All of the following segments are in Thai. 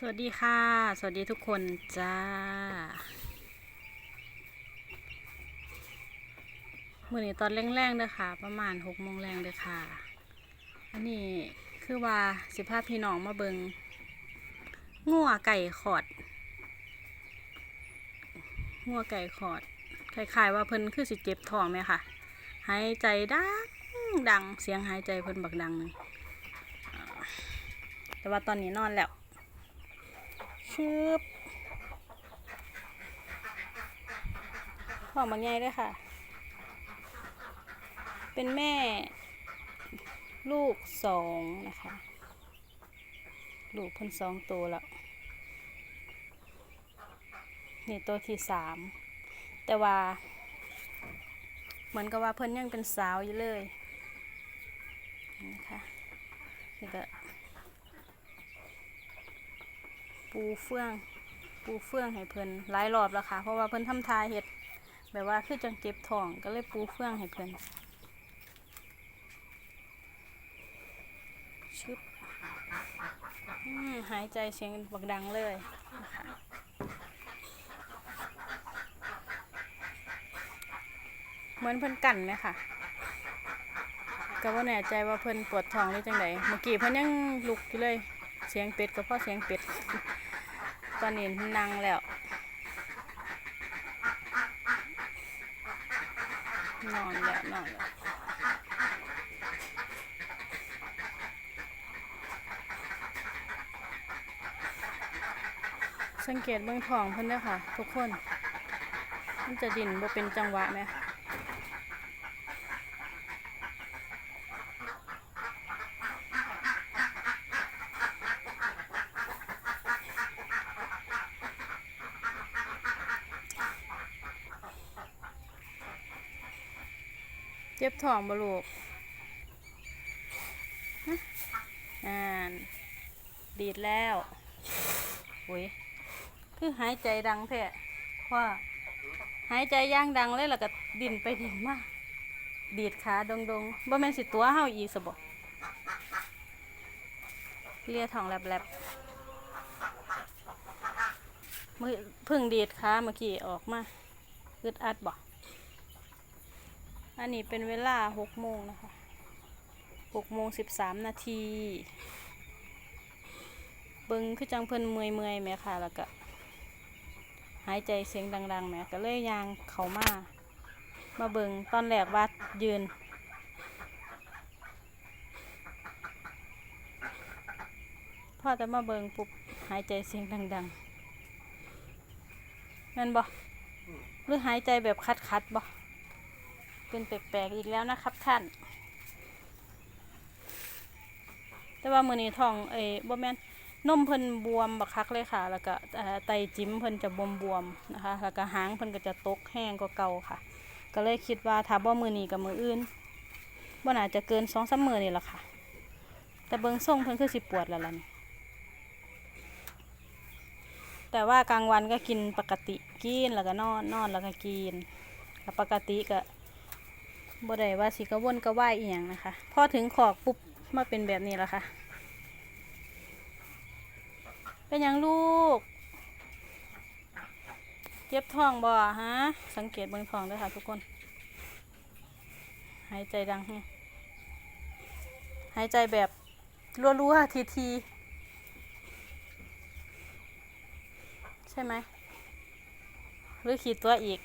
สวัสดีค่ะ สวัสดีทุกคนจ้ามื่อนี้ตอนแรงๆเด้อค่ะ ประมาณหกโมงแรงเด้อค่ะ อันนี้คือว่าสิพาพี่น้องมาเบิงงัวไก่ขอดงัวไก่ขอดคล้ายๆว่าเพิ่นคือสิเจ็บท้องไหมค่ะ หายใจดังดังเสียงหายใจเพิ่นบักดัง แต่ว่าตอนนี้นอนแล้ว ชืบหอมบางใหญ่ด้วยค่ะ เป็นแม่ ลูกสองนะคะ ลูกเพิ่นสองตัวแล้วนี่ตัวที่สามแต่ว่า เหมือนกับว่าเพิ่นยังเป็นสาวอยู่เลยนี่นะคะนี่ก็ ปูเฟื่องปูเฟื่องให้เพิ่นหลายรอบแล้วค่ะ เพราะว่าเพิ่นทำทายเห็ดแบบว่าคือจังเจ็บทองก็เลยปูเฟื่องให้เพิ่นชึบหายใจเสียงบักดังเลยเหมือนเพิ่นกั่นไหมค่ะก็ว่าแน่ใจว่าเพิ่นปวดท้องหรือจังไดเมื่อกี้เพิ่นยังลุกอยู่เลย เสียงเป็ดก็เพราะเสียงเป็ด ตอนนี้นั่งแล้ว นอนแล้วนอนแล้วสังเกตเบื้องทองเพิ่นด้อค่ะ ทุกคน มันจะดิ่นบ่เป็นจังหวะไหม เจ็บท้องบ่ลูกฮะอ่านดีดแล้วโอ้ยคือหายใจดังแท้ว่าหายใจย่างดังเลยแล้วก็ดินไปดิ่นมาดีดขาดงดงๆบ่แม่นสิตัวเฮาอีกซะบ่เลียท้องแลบๆมือเพึ่งดีดขาเมื่อกี้ออกมาอึดอัดบ่ อันนี้เป็นเวลาหกโมงนะคะหกโมงสิบสามนาทีเบิงคือจังเพิ่นเมื่อยเมื่อยๆแหมค่ะ แล้วก็หายใจเสียงดังๆแหมก็เลยยางเขามา มาเบิงตอนแรกว่ายืน พ่อจะมาเบิงปุ๊บหายใจเสียงดังๆแม่นบ่หรือหายใจแบบคัดๆบ่ เป็นแปลกๆอีกแล้วนะครับท่าน แต่ว่ามือนี้ท้องเอ้บ่แม่นนมเพิ่นบวมบักคักเลยค่ะ แล้วก็ไตจิ้มเพิ่นจะบวมๆนะคะ แล้วก็หางเพิ่นก็จะตกแห้งกว่าเก่าค่ะ ก็เลยคิดว่าถ้าบ่มือนี้กับมืออื่นบ่น่าจะเกิน2-3มื้อนี่ละค่ะ แต่เบิ่งทรงเพิ่นคือสิปวดแล้วล่ะนี่แต่ว่ากลางวันก็กินปกติกินแล้วก็นอนนอนแล้วก็กินกปกติก็ บ่ได้ว่าสิกระวนกระว่ายอีหยังนะคะ พอถึงขอกปุ๊บมาเป็นแบบนี้แล้วค่ะ เป็นหยังลูกเจ็บท้องบ่ฮะ สังเกตเบิ่งท้องด้วยค่ะทุกคน หายใจดังฮะหายใจแบบรัวๆทีๆใช่ไหมหรือขีดตัวอีก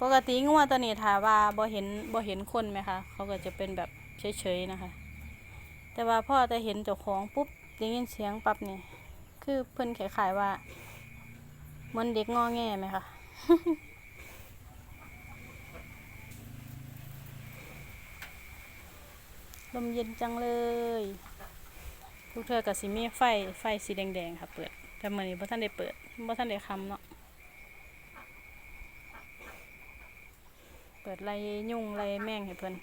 ปกติงัวตัวนี้ถาว่าบ่เห็นบ่เห็นคนไหมคะเขาก็จะเป็นแบบเฉยๆนะคะ แต่ว่าพ่อจะเห็นเจ้าของปุ๊บได้ยินเสียงปั๊บนี่คือเพิ่นขายๆว่าเหมันเด็กงอแงไหมคะลมเย็นจังเลยทุกเทือกับสีมีไฟไฟสีแดงๆค่ะเปิดแต่เมื่อนี้พ่ท่านได้เปิดพ่ท่านได้คำเนาะ เปิดไรยุ่งไรแม่งให้เพิ่น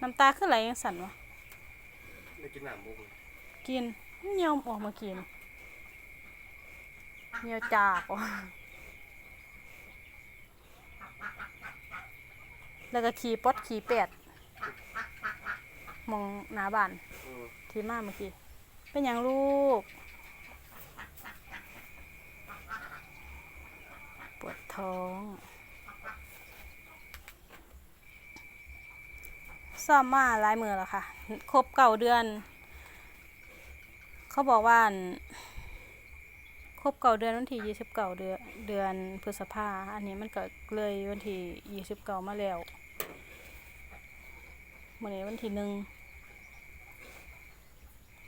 น้ำตาขึ้นไหลยังสั่นวะไม่กินน้ำบุกกินเงียวออกมากินเงียวจากออกแล้วก็ขี่ปดขี่เป็ดมองหน้าบ้านอืมที่มาเมื่อกี้เป็นอย่างลูก ปวดท้อง ซ่อมมาหลายมือแล้วค่ะ ครบเก่าเดือน เขาบอกว่าครบเก่าเดือนวันที่ยี่สิบเก่าเดือนเดือนพฤษภาอันนี้มันก็เลยวันที่ยี่สิบเก่ามาแล้วมื่อนี้วันที่หนึ่ง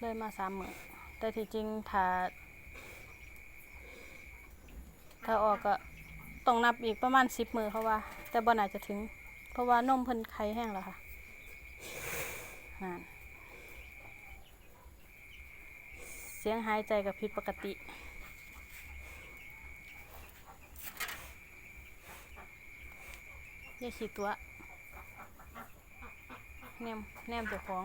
เลยมาสามมือแต่ที่จริงถ้าถ้าออกก็ต้องนับอีกประมาณสิบมือเขาะว่า แต่บ่น่าจะถึง เพราะว่านมเพิ่นไข่แห้งแล้วค่ะ นั่นเสียงหายใจกับผิดปกติอย่าขีดตัว แนม แนมเจ้าของ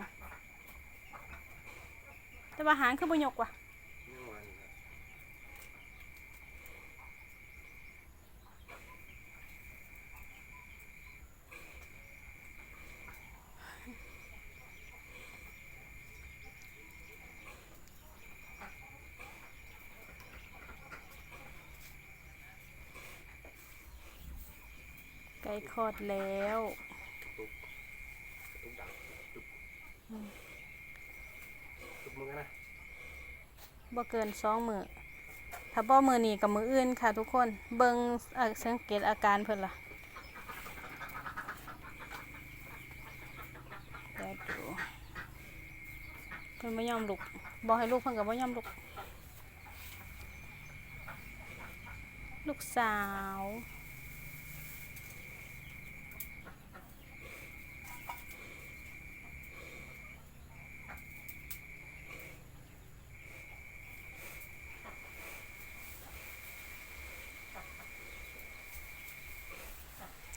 แต่ว่าหางคือบุยกว่ะ เมื่อวานนะ ไก่ คลอดแล้ว บ่เกินสองมือถ้าบ่มือนี้กับมืออื่นค่ะทุกคน เบิงสังเกตอาการเพิ่นล่ะเดี๋ยวดูเพิ่นบ่ยอมลุกบอกให้ลูกเพิ่นก็บ่ยอมลุก ลูกสาว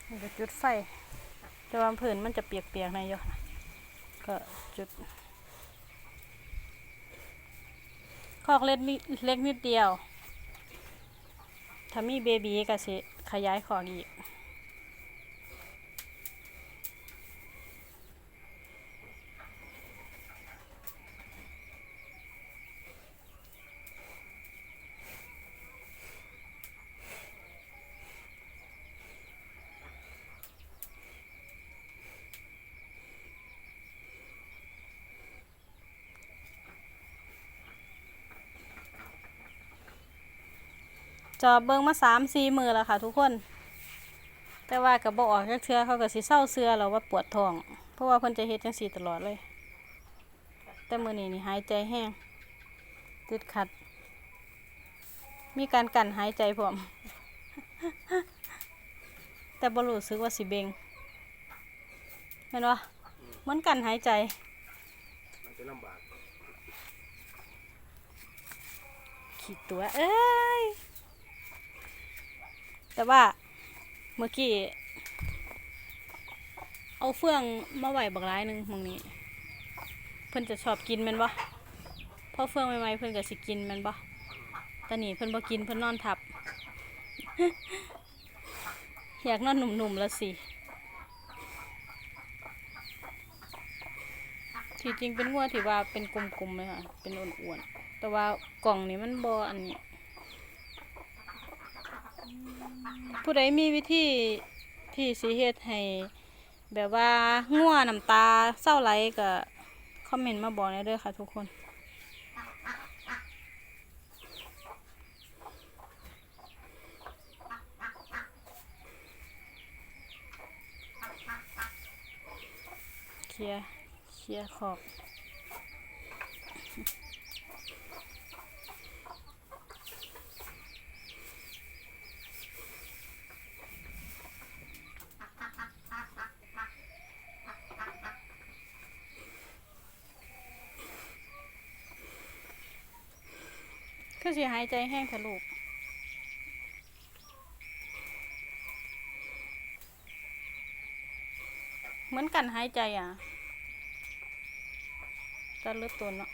นี่ก็จุดไฟแต่ว่าผืนมันจะเปียกๆในะอยค่ะก็จุดคอกเล็กนิดเล็กนิดเดียว ถ้ามีเบบีก็สิขยายคอกอีก จอบเบิ่งมาสามสี่มือแล้วค่ะ ทุกคน แต่ว่ากับบออกจากเทือเขาก็สิเศร้าเสือแล้วว่าปวดท้อง เพราะว่าเพิ่นจะเฮ็ดจังซี่ตลอดเลย แต่มือนี้นี่หายใจแห้งติดขัด มีการกั้นหายใจพร้อม แต่บ่รู้สึกว่าสิเบงแม่นวะเหมือนกันหายใจมันจะลำบากขีดตัวเอ้ย แต่ว่าเมื่อกี้เอาเฟืองมาไหวบักร้ายหนึ่งหมองนี้ เพิ่อนจะชอบกินมันบ่พอเฟืองใหม่ๆเพิ่อนก็สิกินมันบ่ต่นี่เพิ่อนบ่กินเพิ่อนนอนทับ อยากนอนหนุ่มๆแล้วสิที่จริงเป็นงัวที่ว่าเป็นกลมๆเลยค่ะ เป็นอ้วนๆ แต่ว่ากล่องนี้มันบ่อันนี้ ผู้ใดมีวิธีที่สิเฮ็ดให้แบบว่างัวน้ำตาเศร้าไหลก็คอมเมนต์มาบอกได้เด้อค่ะทุกคนเคลียร์เคลียร์ขอบ คือสิหายใจแห้งทะลุเหมือนกันหายใจอะจะเลือดตัวเนาะ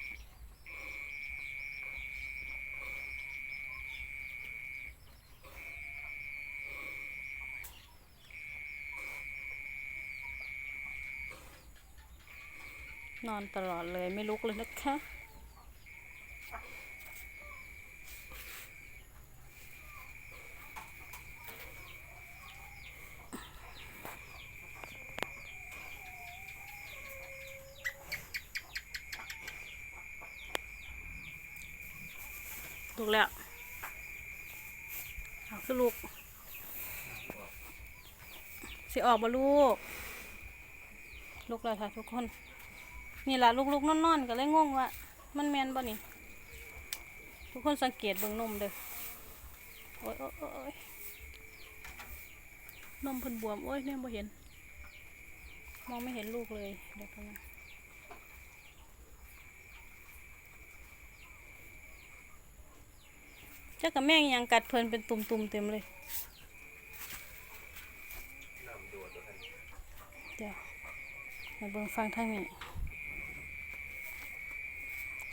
นอนตลอดเลยไม่ลุกเลยนะคะ กแล้วคือลูกสิออกบ่ลูก ลูกแล้วค่ะทุกคน นี่แหละลูกๆนอนๆก็เลยงงว่ามันแมนบ่นี่ ทุกคนสังเกตเบิ่งนมเด้อโอ้ยโอ้ยโอ้ยโอ้ยนมเพิ่นบวม โอ้ยเนี่ยบ่เห็น มองไม่เห็นลูกเลยเดี๋ยวกันนะ จ้ากับแม่งยังกัดเพิ่นเป็นตุ่มๆเต็มเลยน้ำโดดตัวท่านเดี๋ยวมาเบิ่งฟังทางนี้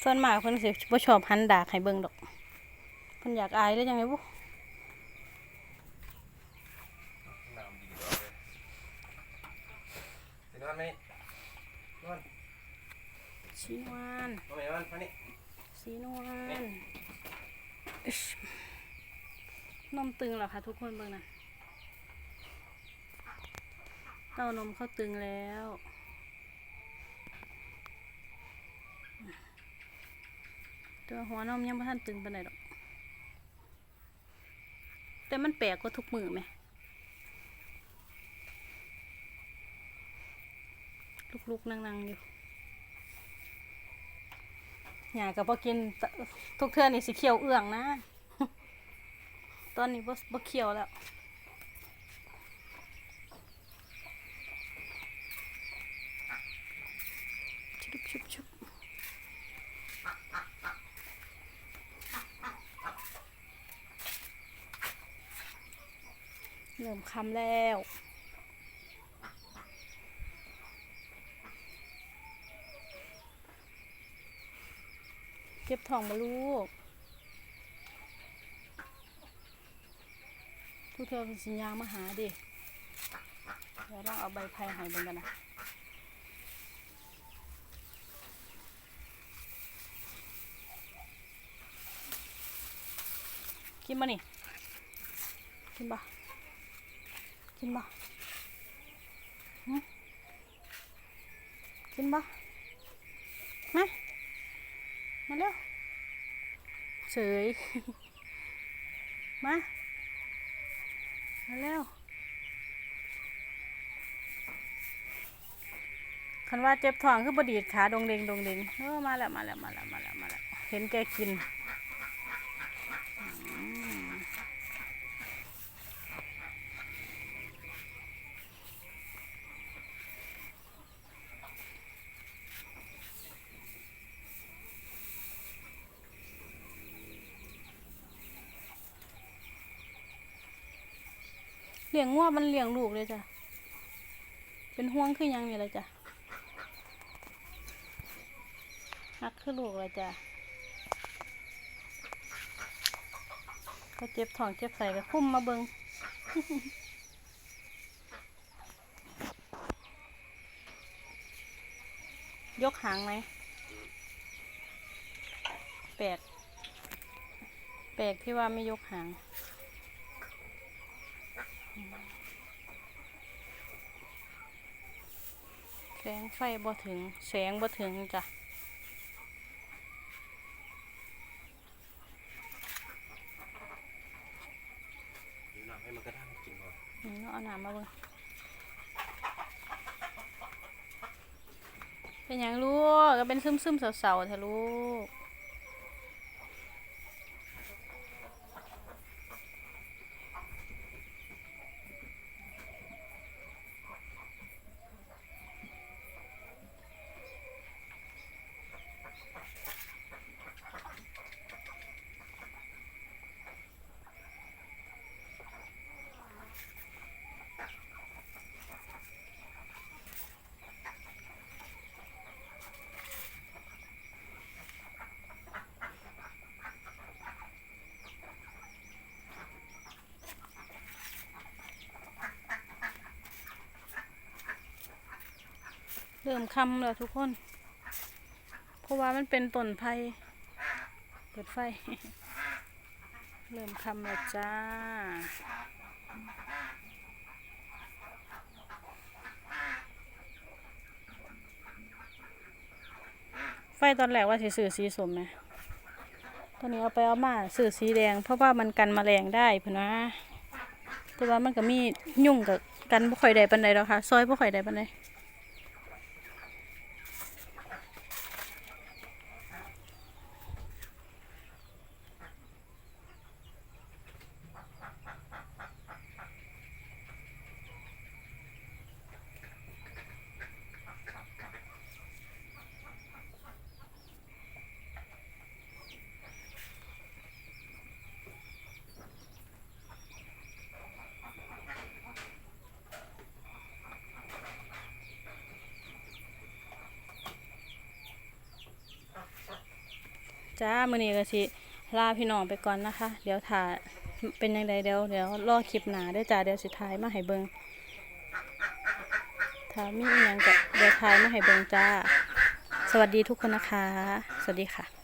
ส่วนมากเพิ่นสิบ่ชอบหันดากให้เบิ่งดอกเพิ่นอยากอายหรือยังไงบุน้ำดีกว่าเลยสินอนไหมนอนสีนวลนอนไหมนอนมานี่สีนวลอิ๊ช นมตึงแล้วค่ะทุกคนเบิ่งนะเต้านมเข้าตึงแล้ว ตัวหัวนมยังไม่ทันตึงไปานใดดอก แต่มันแปลกกว่าทุกมือไหม ลุกๆนั่งๆอยู่ หยากับพอกินทุกเทื่อนี่สิเขียวเอื้องนะ ตอนนี้บ่บ่เขียวแล้วชุบชุบชุบเริ่มคำแล้ว เก็บทองมาลูกทุกเธอเป็นสัญญามาหาดิเดี๋ยวเราเอาใบไผ่ห้เบิ่งกันนะกินบ่นี่ กินบ่กินบ่หึกินบ่มา มาเร็วเสยมา มาเร็วคันว่าเจ็บท้องคือบดีดขาดงเดงดงเดงเออมาแล้วมาแล้วมาแล้วมาแล้วมาแล้วเห็นแกกินอืม เลี้ยงงัวมันเลี้ยงลูกเลยจ้ะ เป็นห่วงคือหยังนี่เลยจ้ะฮักคือลูกเลยจ้ะก็เจ็บท้องเจ็บใส่ก็คุ้มมาเบิงยกหางไหมแปลกแปลกที่ว่าไม่ยกหาง แสงไฟบ่ถึง แสงบ่ถึงจ้ะอยู่น้ำให้มันกระด้างกินก่อนอืมเอาน้ำมาเบิ่งเป็นหยังลูกก็เป็นซึมซึมๆเสาๆเถอะลูก ริ่มคำแล้วทุกคน เพราะว่ามันเป็นต้นไผ่เปิดไฟ เริ่มคำแล้วจ้าไฟตอนแรกว่าสีสื่อสีสมไหมตัวนี้เอาไปเอามาสื่อสีแดง เพราะว่ามันกันแมลงได้เพิ่นว่าแต่ว่ามันก็มียุ่งกับกันบ่ค่อยได้ปานใดดอกค่ะ ซอยบ่ค่อยได้ปานใด จ้ามื้อนี้ก็สิลาพี่น้องไปก่อนนะคะ เดี๋ยวถ่าเป็นยังไงเดี๋ยวเดี๋ยวรอคลิปหนาได้จ้าเดี๋ยวสิท้ายมาให้เบิงถ้ามีอีหยังก็เดี๋ยวท้ายมาให้เบิงจ้า สวัสดีทุกคนนะคะ สวัสดีค่ะ